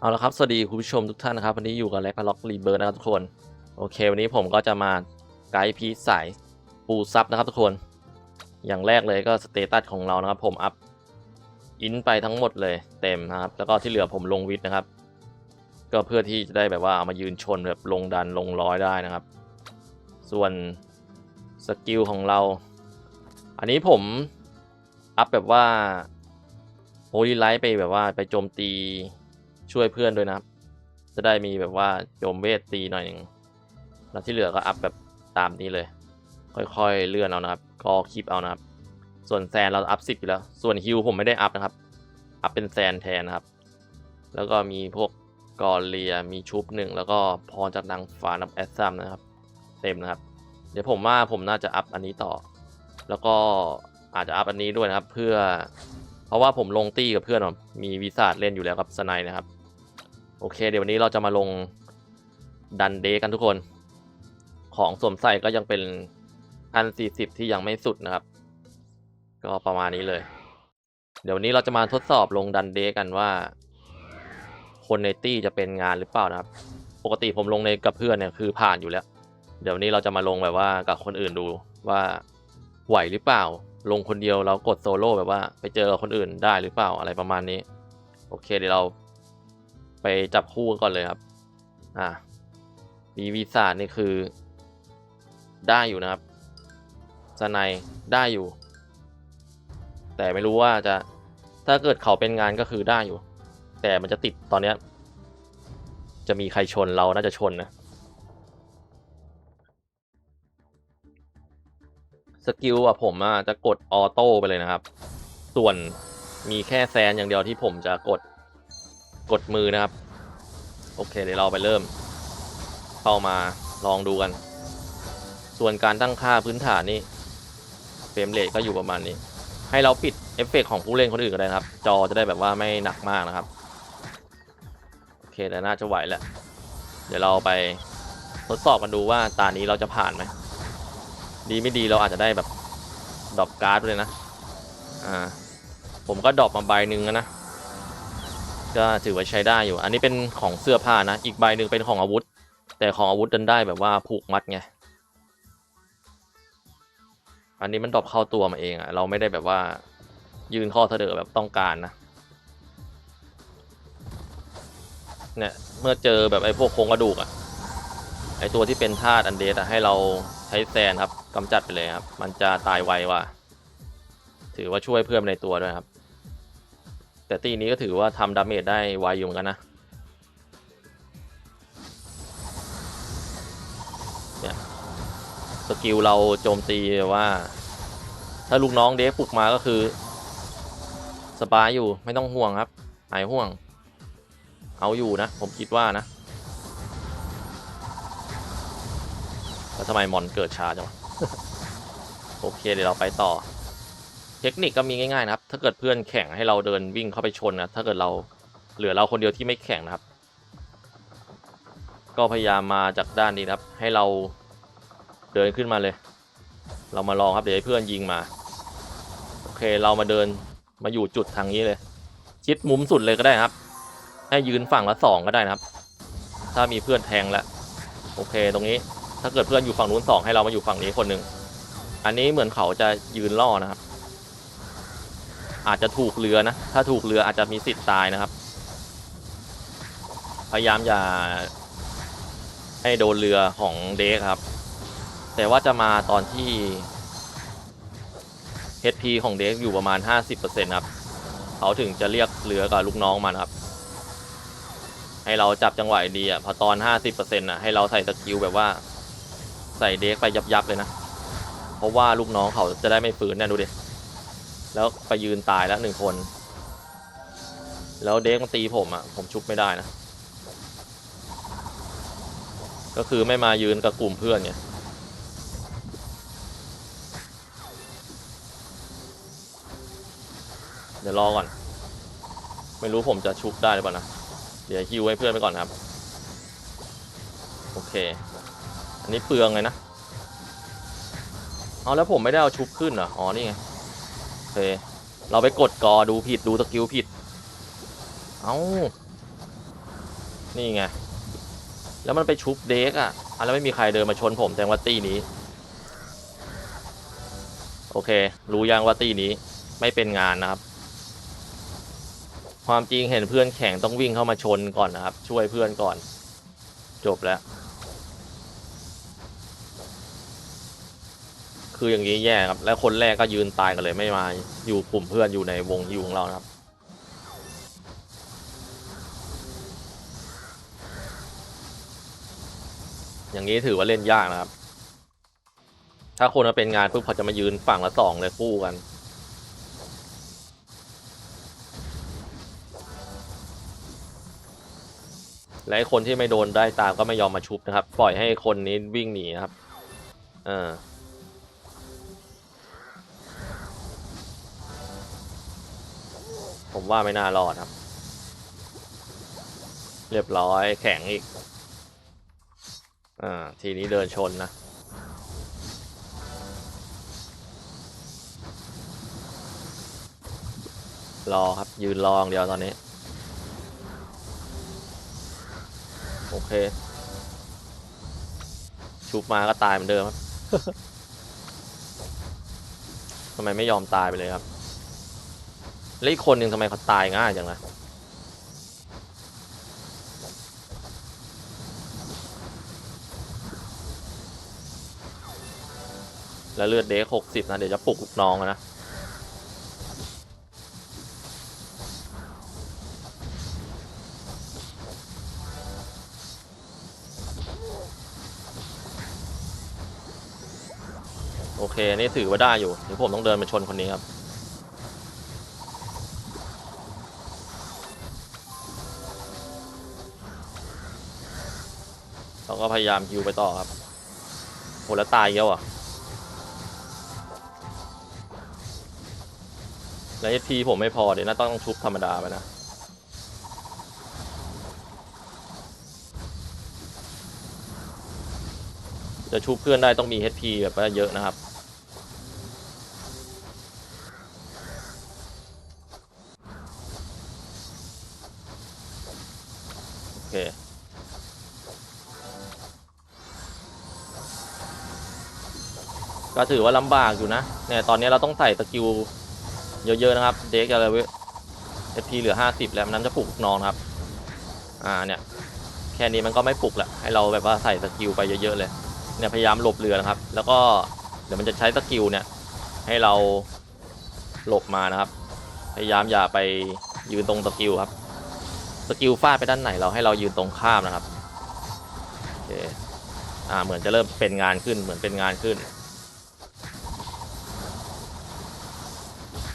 เอาละครับ สวัสดีคุณผู้ชมทุกท่านนะครับ วันนี้อยู่กับแล็กล็อกรีเบิร์นะครับทุกคน โอเค วันนี้ผมก็จะมาไกด์พีชสายปูซับนะครับทุกคน อย่างแรกเลยก็สเตตัสของเรานะครับ ผมอัพอินไปทั้งหมดเลยเต็มนะครับ แล้วก็ที่เหลือผมลงวิดนะครับ ก็เพื่อที่จะได้แบบว่าเอามายืนชนแบบลงดันลงร้อยได้นะครับ ส่วนสกิลของเรา อันนี้ผมอัพแบบว่าโฮลีไลท์ไปแบบว่าไปโจมตี ช่วยเพื่อนด้วยนะครับ จะได้มีแบบว่าโจมเวทตีหน่อยหนึ่งแล้วที่เหลือก็อัพแบบตามนี้เลย ค่อยๆเลื่อนเอานะครับ ก็คลิปเอานะครับ ส่วนแซนเราอัพสิบอยู่แล้ว ส่วนฮิวผมไม่ได้อัพนะครับ อัพเป็นแซนแทนนะครับ แล้วก็มีพวกกอเลียมีชุบหนึ่งแล้วก็พรจากนางฟ้านับแอสซัมนะครับ เต็มนะครับ เดี๋ยวผมว่าผมน่าจะอัพอันนี้ต่อ แล้วก็อาจจะอัพอันนี้ด้วยนะครับ เพื่อ เพราะว่าผมลงตี้กับเพื่อนมีวิสาดเล่นอยู่แล้วกับสไนนะครับ โอเค เดี๋ยววันนี้เราจะมาลงดันเดย์กันทุกคน ของสวมใส่ก็ยังเป็นอัน40ที่ยังไม่สุดนะครับ ก็ประมาณนี้เลย เดี๋ยววันนี้เราจะมาทดสอบลงดันเดย์กันว่า คนในตี้จะเป็นงานหรือเปล่านะครับ ปกติผมลงในกับเพื่อนเนี่ยคือผ่านอยู่แล้ว เดี๋ยววันนี้เราจะมาลงแบบว่ากับคนอื่นดูว่าไหวหรือเปล่า ลงคนเดียวเรากดโซโล่แบบว่า ไปเจอคนอื่นได้หรือเปล่าอะไรประมาณนี้ โอเคเดี๋ยวเรา ไปจับคู่ก่อนเลยครับ อ่ามีวีซ่านี่คือ ได้อยู่นะครับสไนยได้อยู่ แต่ไม่รู้ว่าจะถ้าเกิดเขาเป็นงานก็คือได้อยู่ แต่มันจะติดตอนเนี้ย จะมีใครชนเราน่าจะชนนะสกิลอะผมอะจะกดออโต้ไปเลยนะครับ ส่วนมีแค่แซนอย่างเดียวที่ผมจะกด กดมือนะครับ โอเค เดี๋ยวเราไปเริ่ม เข้ามาลองดูกัน ส่วนการตั้งค่าพื้นฐานนี่เฟรมเรทก็อยู่ประมาณนี้ ให้เราปิดเอฟเฟกต์ของผู้เล่นคนอื่นก็ได้ครับ จอจะได้แบบว่าไม่หนักมากนะครับ โอเคแต่น่าจะไหวแหละเดี๋ยวเราไปทดสอบกันดูว่าตานี้เราจะผ่านไหม ดีไม่ดีเราอาจจะได้แบบดรอปการ์ดเลยนะ อ่า ผมก็ดรอปมาใบหนึ่งนะ ก็ถือว่าใช้ได้อยู่ อันนี้เป็นของเสื้อผ้านะ อีกใบหนึ่งเป็นของอาวุธ แต่ของอาวุธดันได้แบบว่าผูกมัดไง อันนี้มันดรอปเข้าตัวมาเองอะเราไม่ได้แบบว่ายืนข้อเสนอแบบต้องการนะ เนี่ย เมื่อเจอแบบไอ้พวกโครงกระดูกอะไอ้ตัวที่เป็นธาตุอันเดสอะให้เราใช้แซนครับกำจัดไปเลยครับ มันจะตายไวว่ะถือว่าช่วยเพิ่มในตัวด้วยครับ แต่ตีนี้ก็ถือว่าทำดาเมจได้ไวอยู่เหมือนกันนะเนี่ยสกิลเราโจมตีว่า ถ้าลูกน้องเดฟปลุกมาก็คือ สบายอยู่ไม่ต้องห่วงครับ หายห่วง เอาอยู่นะ ผมคิดว่านะแล้วทำไมมอนเกิดช้าจังโอเคเดี๋ยวเราไปต่อ เทคนิคก็มีง่ายๆนะครับ ถ้าเกิดเพื่อนแข่งให้เราเดินวิ่งเข้าไปชนนะถ้าเกิดเราเหลือเราคนเดียวที่ไม่แข่งนะครับ ก็พยายามมาจากด้านนี้นะครับ ให้เราเดินขึ้นมาเลย เรามาลองครับเดี๋ยวให้เพื่อนยิงมา โอเคเรามาเดินมาอยู่จุดทางนี้เลย ชิดมุมสุดเลยก็ได้ครับ ให้ยืนฝั่งละสองก็ได้นะครับ ถ้ามีเพื่อนแทงแล้วโอเคตรงนี้ถ้าเกิดเพื่อนอยู่ฝั่งนู้นสองให้เรามาอยู่ฝั่งนี้คนหนึ่งอันนี้เหมือนเขาจะยืนล่อนะครับ อาจจะถูกเรือนะ ถ้าถูกเรืออาจจะมีสิทธิ์ตายนะครับ พยายามอย่าให้โดนเรือของเดกครับ แต่ว่าจะมาตอนที่ HP ของเดกอยู่ประมาณ 50%ครับ เขาถึงจะเรียกเรือกับลูกน้องมานะครับ ให้เราจับจังหวะดีอะ พอตอน 50%อะให้เราใส่สกิลแบบว่าใส่เดกไปยับๆเลยนะ เพราะว่าลูกน้องเขาจะได้ไม่ฟื้นเนี่ยดูดิ แล้วไปยืนตายแล้วหนึ่งคน แล้วเดกมันตีผมอะ ผมชุบไม่ได้นะ ก็คือไม่มายืนกับกลุ่มเพื่อนไงเดี๋ยวรอก่อน ไม่รู้ผมจะชุบได้หรือเปล่านะ เดี๋ยวฮิวให้เพื่อนไปก่อนครับ โอเค อันนี้เปลืองเลยนะ เอาแล้วผมไม่ได้เอาชุบขึ้นเหรอ อ๋อนี่ไง เคเราไปกดกอดูผิดดูสกิลผิด เอานี่ไง แล้วมันไปชุบเด็กอะอะ แล้วไม่มีใครเดินมาชนผมแสดงว่าตีนี้ โอเค รู้ยังว่าตีนี้ไม่เป็นงานนะครับ ความจริงเห็นเพื่อนแข่งต้องวิ่งเข้ามาชนก่อนนะครับ ช่วยเพื่อนก่อน จบแล้ว คืออย่างนี้แย่ครับ แล้วคนแรกก็ยืนตายกันเลยไม่มา อยู่กลุ่มเพื่อนอยู่ในวงอยู่ของเราครับ อย่างนี้ถือว่าเล่นยากนะครับ ถ้าคนมาเป็นงานปุ๊บเขาจะมายืนฝั่งละสองเลยคู่กันและคนที่ไม่โดนได้ตามก็ไม่ยอมมาชุบนะครับ ปล่อยให้คนนี้วิ่งหนีนะครับ เออ ผมว่าไม่น่ารอดครับ เรียบร้อยแข็งอีก อ่า ทีนี้เดินชนนะ รอครับ ยืนรออย่างเดียวตอนนี้ โอเค ชุบมาก็ตายเหมือนเดิมครับทำไมไม่ยอมตายไปเลยครับ แล้วอีกคนหนึ่งทำไมเขาตายง่ายจังนะแล้วเลือดเด็กหกสิบนะ เดี๋ยวจะปลุกลูกน้องนะโอเค นี่ถือว่าได้อยู่เดี๋ยวผมต้องเดินไปชนคนนี้ครับ ก็พยายามฮิวไปต่อครับโหแล้วตายเยอะอะแล้วทีผมไม่พอเดี๋ยวน่าต้องชุบธรรมดาไปนะจะชุบเพื่อนได้ต้องมี HP แบบว่าเยอะนะครับ ก็ถือว่าลำบากอยู่นะเนี่ยตอนนี้เราต้องใส่สกิลเยอะๆนะครับ เด็กอะไรเว้ย HP เหลือ 50 แล้วนั้นจะปลุกนองครับ อ่าเนี่ยแค่นี้มันก็ไม่ปลุกแหละให้เราแบบว่าใส่สกิลไปเยอะๆเลยเนี่ยพยายามหลบเรือนะครับ แล้วก็เดี๋ยวมันจะใช้สกิลเนี่ยให้เราหลบมานะครับ พยายามอย่าไปยืนตรงสกิลครับสกิลฟาดไปด้านไหนเราให้เรายืนตรงข้ามนะครับโอเคอ่าเหมือนจะเริ่มเป็นงานขึ้นเหมือนเป็นงานขึ้น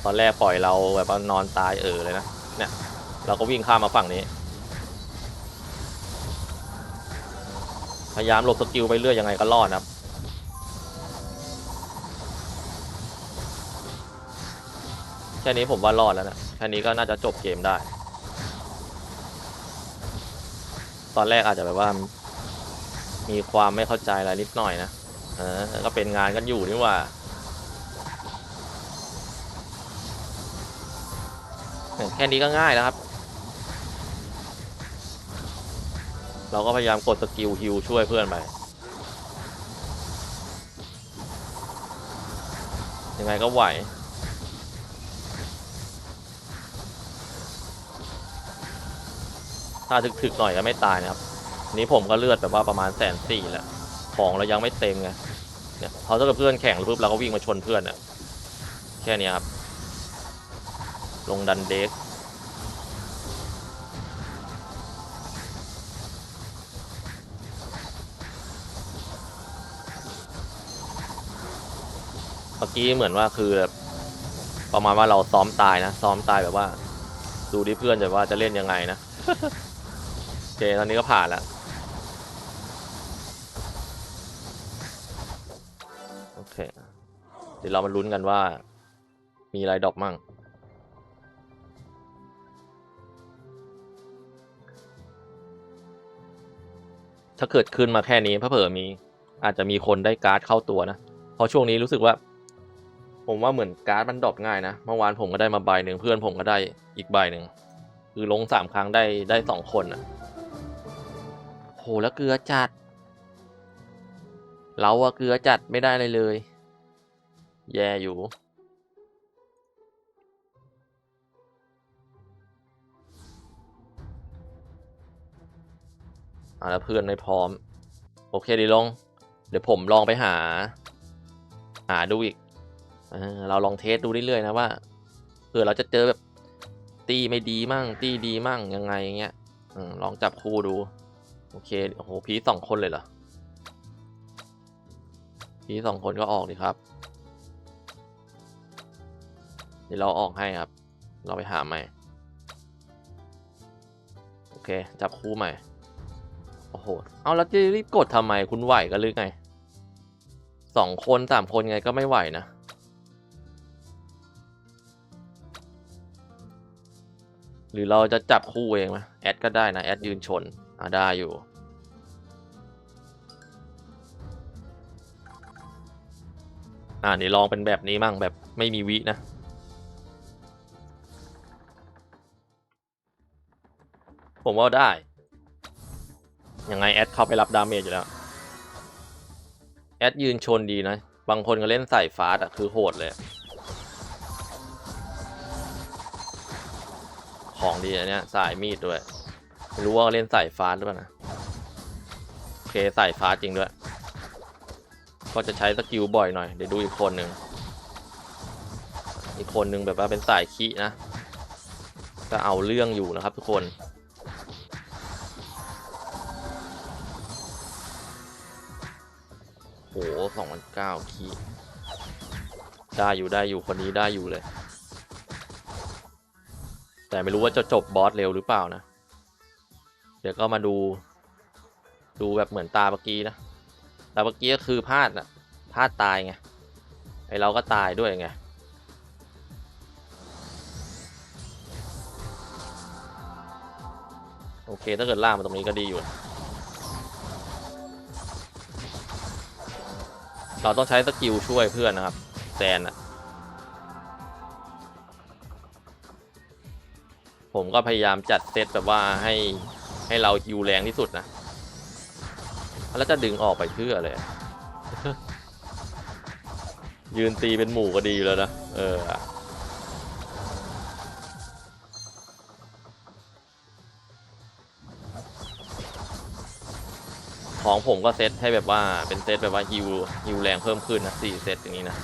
ตอนแรกปล่อยเราแบบว่านอนตายเออเลยนะเนี่ยเราก็วิ่งข้ามมาฝั่งนี้ พยายามหลบสกิลไปเรื่อยยังไงก็รอดนะครับแค่นี้ผมว่ารอดแล้วนะแค่นี้ก็น่าจะจบเกมได้ ตอนแรกอาจจะแบบว่า มีความไม่เข้าใจอะไรนิดหน่อยนะเออก็เป็นงานกันอยู่นี่ว่า แค่นี้ก็ง่ายแล้วครับ เราก็พยายามกดสกิลฮิวช่วยเพื่อนไป ยังไงก็ไหวถ้าถึกๆหน่อยก็ไม่ตายนะครับ นี้ผมก็เลือดแบบว่าประมาณแสนสี่แล้ว ของเรายังไม่เต็มไง เนี่ยพอถ้าเกิดเพื่อนแข่งปุ๊บเราก็วิ่งมาชนเพื่อนอะแค่นี้ครับ ลงดันเด็กเมื่อกี้เหมือนว่าคือแบบประมาณว่าเราซ้อมตายนะ ซ้อมตายแบบว่า ดูที่เพื่อนจะว่าจะเล่นยังไงนะโอเคตอนนี้ก็ผ่านแล้วโอเค เดี๋ยวเรามาลุ้นกันว่า มีอะไรดรอปมั่ง ถ้าเกิดขึ้นมาแค่นี้เผื่อมี อาจจะมีคนได้การ์ดเข้าตัวนะเพราะช่วงนี้รู้สึกว่า ผมว่าเหมือนการ์ดมันดรอปง่ายนะเมื่อวานผมก็ได้มาใบหนึ่งเพื่อนผมก็ได้อีกใบหนึ่งคือลงสามครั้งได้ได้สองคนอะโหแล้วเกลือจัด เราอะเกลือจัดไม่ได้เลยเลย แย่อยู่ อ่าแล้วเพื่อนไม่พร้อม โอเคดีลง เดี๋ยวผมลองไปหา หาดูอีกเออเราลองเทสดูเรื่อยๆนะว่าเผื่อเราจะเจอแบบตีไม่ดีมั่ง ตีดีมั่งยังไงอย่างเงี้ยอลองจับคู่ดู โอเคโอ้โหพีสองคนเลยเหรอพีสองคนก็ออกดีครับเดี๋ยวเราออกให้ครับ เราไปหาใหม่ โอเค จับคู่ใหม่ โอ้โห เอาแล้วจะรีบกดทำไมคุณไหวกันหรือไงสองคนสามคนไงก็ไม่ไหวนะหรือเราจะจับคู่เองไหมแอดก็ได้นะ แอดยืนชน อ่าได้อยู่ อ่านี่ลองเป็นแบบนี้มั่งแบบไม่มีวินะ ผมว่าได้ ยังไงแอดเข้าไปรับดาเมจอยู่แล้วแอดยืนชนดีนะ บางคนก็เล่นใส่ฟาสอะคือโหดเลย ของดีอันเนี้ยสายมีดด้วย ไม่รู้ว่าเล่นใส่ฟาสหรือเปล่านะ โอเคใส่ฟาสจริงด้วย ก็จะใช้สกิลบ่อยหน่อย เดี๋ยวดูอีกคนหนึ่ง อีกคนหนึ่งแบบว่าเป็นสายขี้นะก็เอาเรื่องอยู่นะครับทุกคน สองพันเก้าคีได้อยู่ได้อยู่คนนี้ได้อยู่เลย แต่ไม่รู้ว่าจะจบบอสเร็วหรือเปล่านะ เดี๋ยวก็มาดู ดูแบบเหมือนตาเมื่อกี้นะตาเมื่อกี้ก็คือพลาดนะพลาดตายไงไอเราก็ตายด้วยไงโอเคถ้าเกิดล่ามาตรงนี้ก็ดีอยู่ เราต้องใช้สกิลช่วยเพื่อนนะครับแซนอะผมก็พยายามจัดเซตแบบว่าให้ให้เรายิวแรงที่สุดนะ แล้วจะดึงออกไปเพื่อเลย ยืนตีเป็นหมู่ก็ดีแล้วนะ เออ ของผมก็เซตให้แบบว่าเป็นเซตแบบว่าฮิวฮิวแรงเพิ่มขึ้นนะสี่เซตอย่างนี้นะ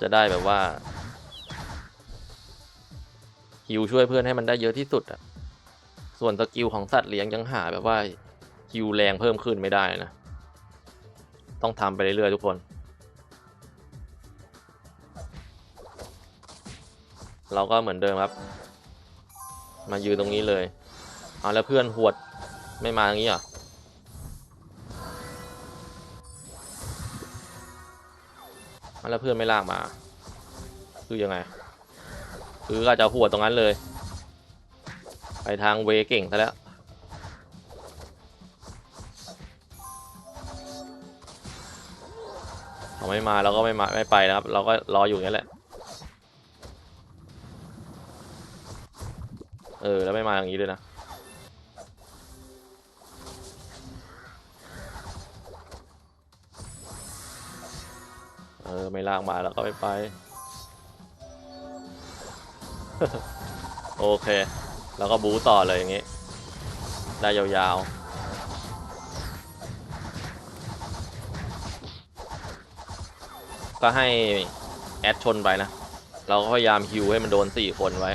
จะได้แบบว่าฮิวช่วยเพื่อนให้มันได้เยอะที่สุดอะส่วนสกิลของสัตว์เลี้ยงยังหาแบบว่าฮิวแรงเพิ่มขึ้นไม่ได้นะ ต้องทำไปเรื่อยๆทุกคน เราก็เหมือนเดิมครับ มายืนตรงนี้เลย เอาแล้วเพื่อนหวด ไม่มาอย่างนี้เหรอเอาแล้วเพื่อนไม่ลากมา คือยังไง คือก็จะหัวดตรงนั้นเลย ไปทางเวเก่งซะแล้วเขาไม่มาเราก็ไม่มาไม่ไปนะครับ เราก็รออยู่งนี้แหละ เออ แล้วไม่มาอย่างนี้ด้วยนะ เออ ไม่ลากมาแล้วก็ไม่ไป โอเค แล้วก็บูต่อเลยอย่างงี้ ได้ยาวๆก็ให้แอดชนไปนะ เราก็พยายามฮิวให้มันโดนสี่คนไว้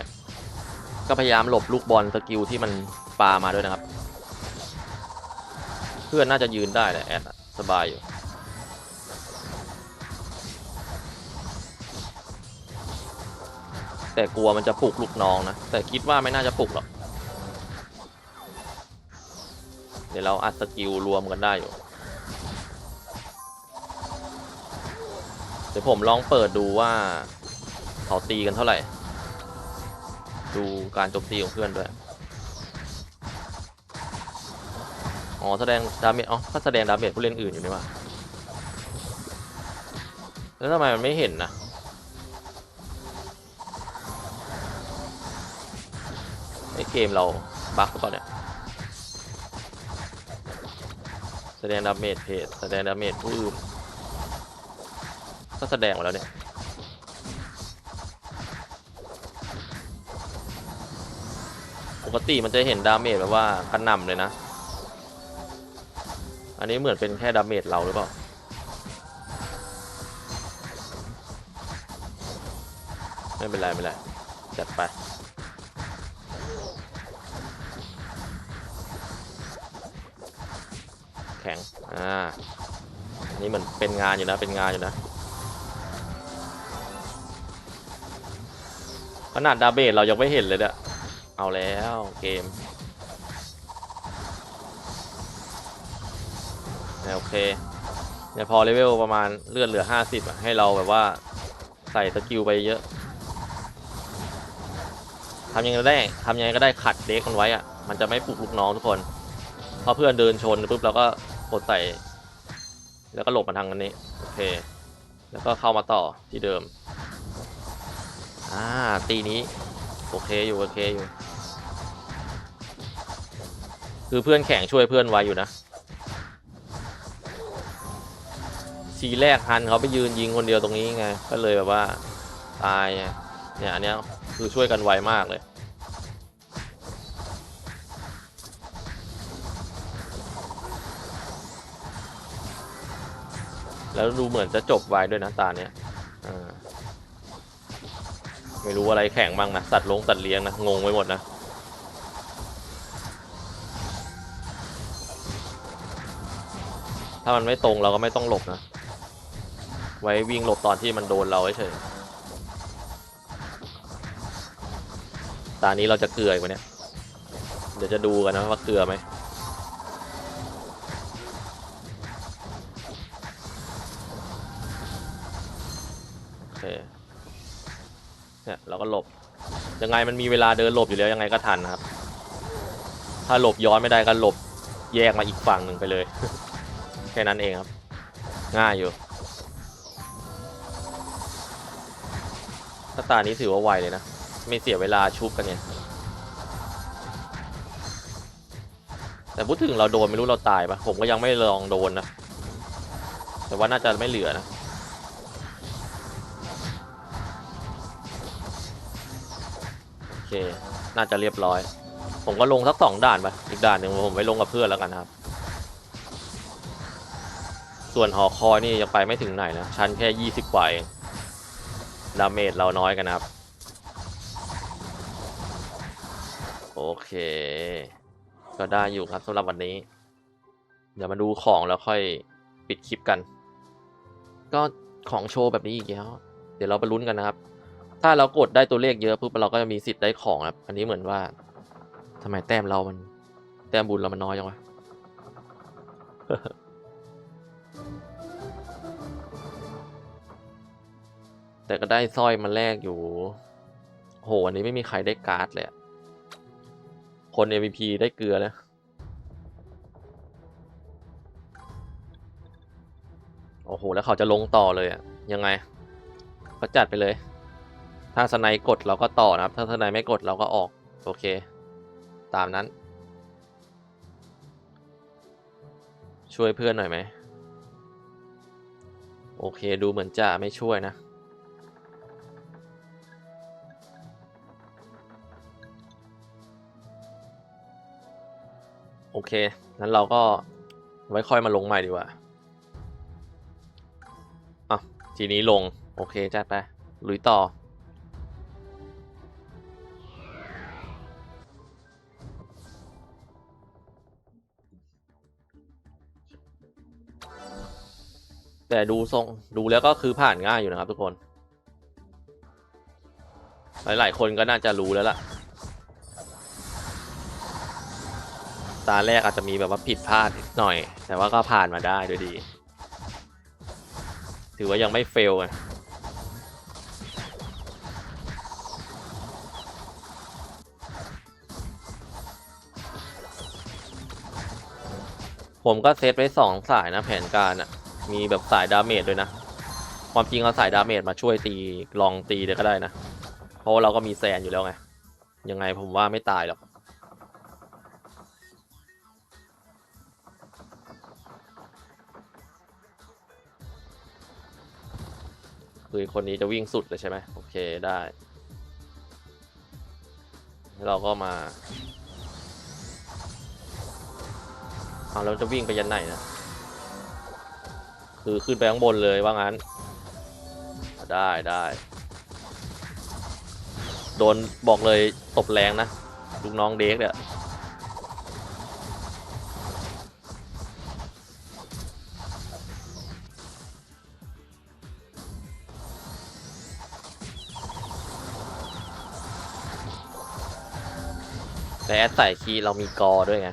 ก็พยายามหลบลูกบอลสกิลที่มันปามาด้วยนะครับ เพื่อนน่าจะยืนได้แหละแอดสบายอยู่ แต่กลัวมันจะปลุกลูกน้องนะ แต่คิดว่าไม่น่าจะปลุกหรอก เดี๋ยวเราอัดสกิลรวมกันได้อยู่ เดี๋ยวผมลองเปิดดูว่าเขาตีกันเท่าไหร่ ดูการโจมตีของเพื่อนด้วย อ๋อแสดงดาเมจ อ๋อก็แสดงดาเมจผู้เล่นอื่นอยู่นี่ว่าแล้วทำไมมันไม่เห็นนะ เกมเราบั๊กหรือเปล่าเนี่ยแสดงดาเมจเพจแสดงดาเมจผู้อื่นก็แสดงมาแล้วเนี่ยปกติมันจะเห็นดาเมจแบบว่ากระหน่ำเลยนะ อันนี้เหมือนเป็นแค่ดาเมจเราหรือเปล่าไม่เป็นไรไม่เป็นไรจัดไป อ่านี่เหมือนเป็นงานอยู่นะเป็นงานอยู่นะขนาดดาเมจเรายังไม่เห็นเลยเนี่ยเอาแล้วเกมโอเคเนี่ยพอเลเวลประมาณเลือดเหลือ 50อะให้เราแบบว่าใส่สกิลไปเยอะทำยังไงก็ได้ทำยังไงก็ได้ขัดเด็กมันไว้อะ มันจะไม่ปลุกลูกน้องทุกคน พอเพื่อนเดินชนปุ๊บเราก็ กดใส่ แล้วก็หลบมาทางนี้โอเค แล้วก็เข้ามาต่อที่เดิมอ่าตีนี้โอเคอยู่โอเคอยู่คือเพื่อนแข่งช่วยเพื่อนไว้อยู่นะทีแรกฮันเขาไปยืนยิงคนเดียวตรงนี้ไงก็เลยแบบว่าตายไงเนี่ยอันเนี้ยคือช่วยกันไวมากเลย แล้วดูเหมือนจะจบไวด้วยนะตาเนี้ยอ่าไม่รู้อะไรแข่งบ้างนะสัตว์ลงสัตว์เลี้ยงนะงงไปหมดนะถ้ามันไม่ตรงเราก็ไม่ต้องหลบนะ ไว้วิ่งหลบตอนที่มันโดนเราเฉยตานี้เราจะเกลืออีกวะเนี่ย เดี๋ยวจะดูกันนะว่าเกลือไหม เคเนี่ยเราก็หลบยังไงมันมีเวลาเดินหลบอยู่แล้วยังไงก็ทันนะครับ ถ้าหลบย้อนไม่ได้ก็หลบแยกมาอีกฝั่งหนึ่งไปเลย แค่นั้นเองครับ ง่ายอยู่ถ้าตานี้ถือว่าไวเลยนะ ไม่เสียเวลาชุบกันเนี่ย แต่พูดถึงเราโดนไม่รู้เราตายปะผมก็ยังไม่ลองโดนนะ แต่ว่าน่าจะไม่เหลือนะ เคน่าจะเรียบร้อย ผมก็ลงสักสองด่านไปอีกด่านหนึ่งผมไปลงกับเพื่อนแล้วกันครับ ส่วนหอคอยนี่ยังไปไม่ถึงไหนนะชั้นแค่ยี่สิบกว่าเองดาเมจเราน้อยกันนะครับโอเค ก็ได้อยู่ครับสำหรับวันนี้ เดี๋ยวมาดูของแล้วค่อยปิดคลิปกัน ก็ของโชว์แบบนี้อีกแล้ว เดี๋ยวเราไปลุ้นกันนะครับ ถ้าเรากดได้ตัวเลขเยอะปุ๊บเราก็จะมีสิทธิ์ได้ของครับ อันนี้เหมือนว่าทำไมแต้มเรามัน แต้มบุญเรามันน้อยจังวะแต่ก็ได้สร้อยมาแลกอยู่ โหอันนี้ไม่มีใครได้การ์ดเลยคน MVP ได้เกลือแล้วโอ้โห แล้วเขาจะลงต่อเลยอะยังไง ก็จัดไปเลย ถ้าสไนกดเราก็ต่อนะครับ ถ้าสไนไม่กดเราก็ออก โอเค ตามนั้น ช่วยเพื่อนหน่อยไหม โอเค ดูเหมือนจะไม่ช่วยนะโอเคงั้นเราก็ไว้ค่อยมาลงใหม่ดีกว่า อะ ทีนี้ลง โอเค จัดไป ลุยต่อ แต่ดูทรงดูแล้วก็คือผ่านง่ายอยู่นะครับทุกคน หลาย ๆ คนก็น่าจะรู้แล้วล่ะ ตาแรกอาจจะมีแบบว่าผิดพลาดนิดหน่อย แต่ว่าก็ผ่านมาได้ด้วยดี ถือว่ายังไม่เฟลไงผมก็เซตไว้สองสายนะแผนการอะ มีแบบสายดาเมจด้วยนะ ความจริงเอาสายดาเมจมาช่วยตีลองตีเลยก็ได้นะ เพราะเราก็มีแซนอยู่แล้วไง ยังไงผมว่าไม่ตายหรอกคือคนนี้จะวิ่งสุดเลยใช่ไหมโอเคได้เราก็มาเอาเราจะวิ่งไปยันไหนนะ คือขึ้นไปข้างบนเลยว่างั้น ได้ได้ โดนบอกเลยตบแรงนะ ลูกน้องเด็กเนี่ยแต่แอดใส่คีย์เรามีกอด้วยไง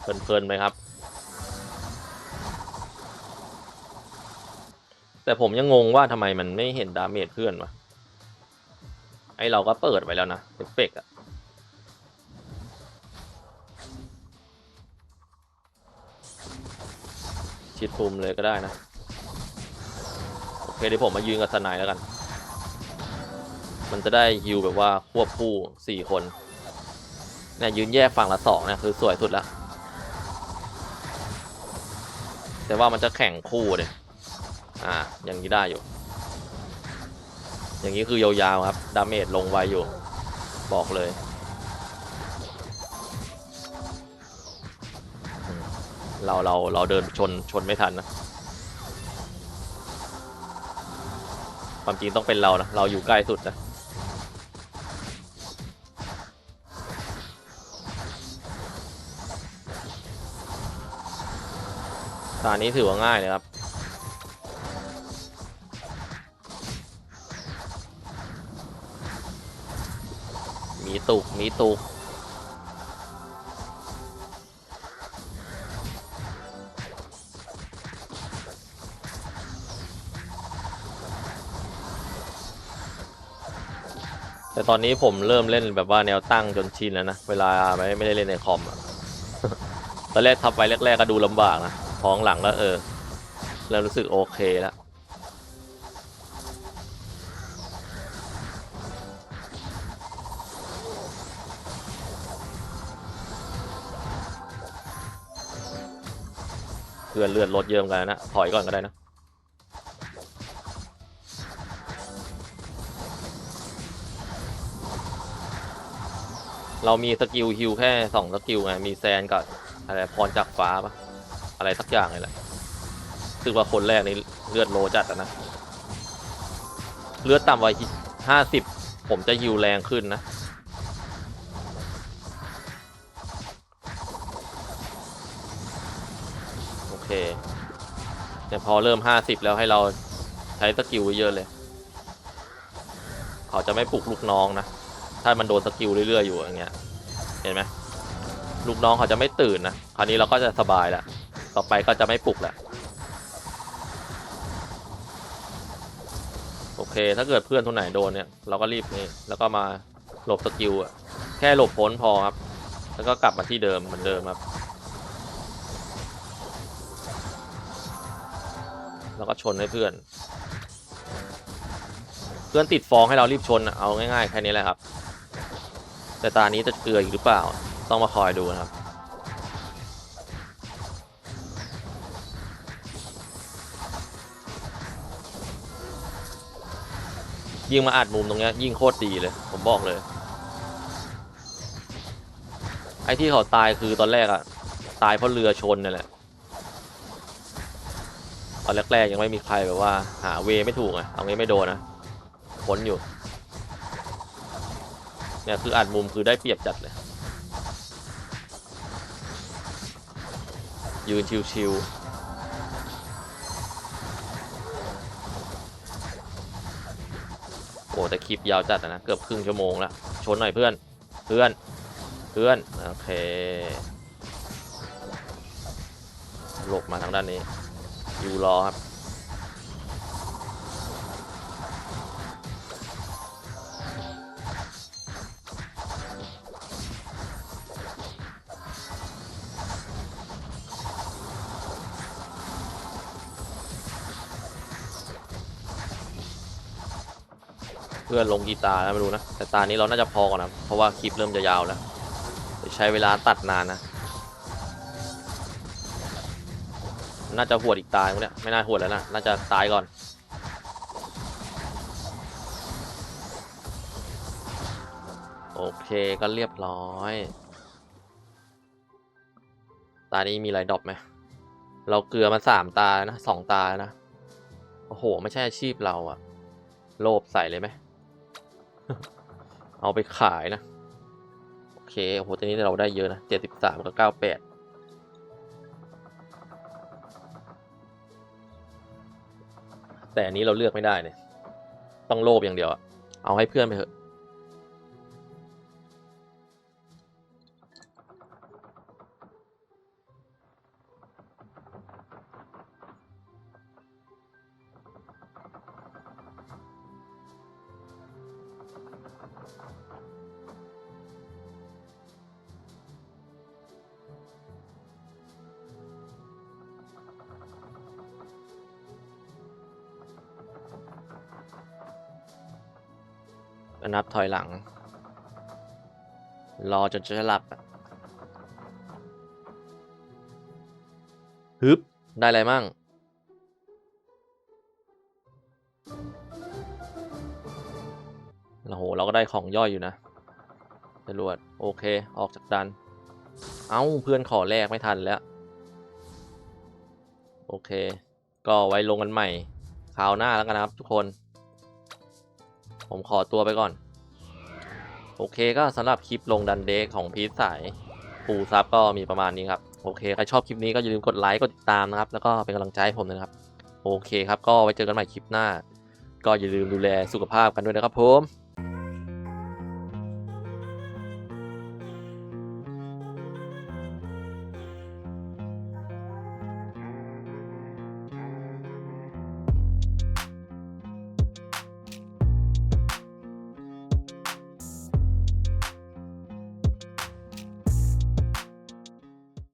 เพลินๆไหมครับ แต่ผมยังงงว่าทำไมมันไม่เห็นดาเมจเพื่อนวะ ไอเราก็เปิดไว้แล้วนะเอฟเฟกอะชิดปุ่มเลยก็ได้นะ โอเคเดี๋ยวผมมายืนกับสนายแล้วกัน มันจะได้ฮิวแบบว่าควบคู่สี่คนเนี่ยยืนแยกฝั่งละสองเนี่ยคือสวยสุดแล้ว แต่ว่ามันจะแข่งคู่เลย อ่าอย่างนี้ได้อยู่ อย่างนี้คือยาวๆครับ ดาเมจลงไวอยู่ บอกเลยเราเราเราเดินชนชนไม่ทันนะความจริงต้องเป็นเรานะ เราอยู่ใกล้สุดนะตอนนี้ถือว่าง่ายเลยครับีตุกมีตุกแต่ตอนนี้ผมเริ่มเล่นแบบว่าแนวตั้งจนชินแล้วนะ เวลาไม่ไม่ได้เล่นในคอมอะตอนแรกทับไปแรกๆก็ดูลำบากนะท้องหลังแล้วเออ เริ่มรู้สึกโอเคแล้ว พื่อนเลือดลดเยอะเหมือนกันนะถอยก่อนก็ได้นะเรามีสกิลฮิวแค่สองสกิลไงมีแซนกับอะไรพรจากฟ้าปะอะไรสักอย่างเลยแหละซึ่งว่าคนแรกนี่เลือดโลจัดอะนะ เลือดต่ำไว้ห้าสิบผมจะฮิวแรงขึ้นนะ แต่พอเริ่มห้าสิบแล้วให้เราใช้สกิลไว้เยอะเลย เขาจะไม่ปลุกลูกน้องนะ ถ้ามันโดนสกิลเรื่อยๆอยู่อย่างเงี้ย เห็นไหมลูกน้องเขาจะไม่ตื่นนะ คราวนี้เราก็จะสบายแล้วต่อไปก็จะไม่ปลุกแล้วโอเค ถ้าเกิดเพื่อนคนไหนโดนเนี่ย เราก็รีบนี่ แล้วก็มาหลบสกิลอะแค่หลบพ้นพอครับ แล้วก็กลับมาที่เดิมเหมือนเดิมครับ แล้วก็ชนให้เพื่อน เพื่อนติดฟองให้เรารีบชนเอาง่ายๆแค่นี้แหละครับ แต่ตานี้จะเกลืออีกหรือเปล่า ต้องมาคอยดูนะครับยิ่งมาอัดมุมตรงนี้ยยิ่งโคตรดีเลย ผมบอกเลย ไอ้ที่เขาตายคือตอนแรกอะตายเพราะเรือชนนี่แหละ ตอนแรกๆยังไม่มีใครแบบว่า หาเวไม่ถูกอะเอางี้ไม่โดนนะพ้นอยู่เนี่ยคืออัดมุมคือได้เปรียบจัดเลย ยืนชิวๆโอ้แต่คลิปยาวจัดนะ เกือบครึ่งชั่วโมงแล้ว ชนหน่อยเพื่อน เพื่อน เพื่อน โอเค หลบมาทางด้านนี้ อยู่รอครับเพื่อนลงกีตาร์แล้วไม่รู้นะ แต่ตานี้เราน่าจะพอก่อนนะ เพราะว่าคลิปเริ่มจะยาวแล้วใช้เวลาตัดนานนะ น่าจะหวดอีกตายเนี้ยไม่น่าหวดแล้วนะน่าจะตายก่อนโอเคก็เรียบร้อย ตานี้มีอะไรดรอปไหมเราเกลือมาสามตานะสองตานะ โอ้โห ไม่ใช่อาชีพเราอะโลบใส่เลยไหม เอาไปขายนะ โอเค โอ้โหตอนนี้เราได้เยอะนะเจ็ดสิบสามกับเก้าแปด แต่อันนี้เราเลือกไม่ได้เนี่ย ต้องโลภอย่างเดียวอะเอาให้เพื่อนไปเถอะ ถอยหลัง รอจนจะหลับอะฮึบ ได้อะไรมั่ง โอ้โห เราก็ได้ของย่อยอยู่นะจรวดโอเค ออกจากดัน เอ้า เพื่อนขอแลกไม่ทันแล้ว โอเค ก็ไว้ลงกันใหม่ คราวหน้าแล้วกันนะครับทุกคน ผมขอตัวไปก่อน โอเคก็สำหรับคลิปลงดันเดกของพีทสายปูซับก็มีประมาณนี้ครับ โอเค ใครชอบคลิปนี้ก็อย่าลืมกดไลค์กดติดตามนะครับ แล้วก็เป็นกำลังใจให้ผมนะครับ โอเคครับ ก็ไว้เจอกันใหม่คลิปหน้า ก็อย่าลืมดูแลสุขภาพกันด้วยนะครับผม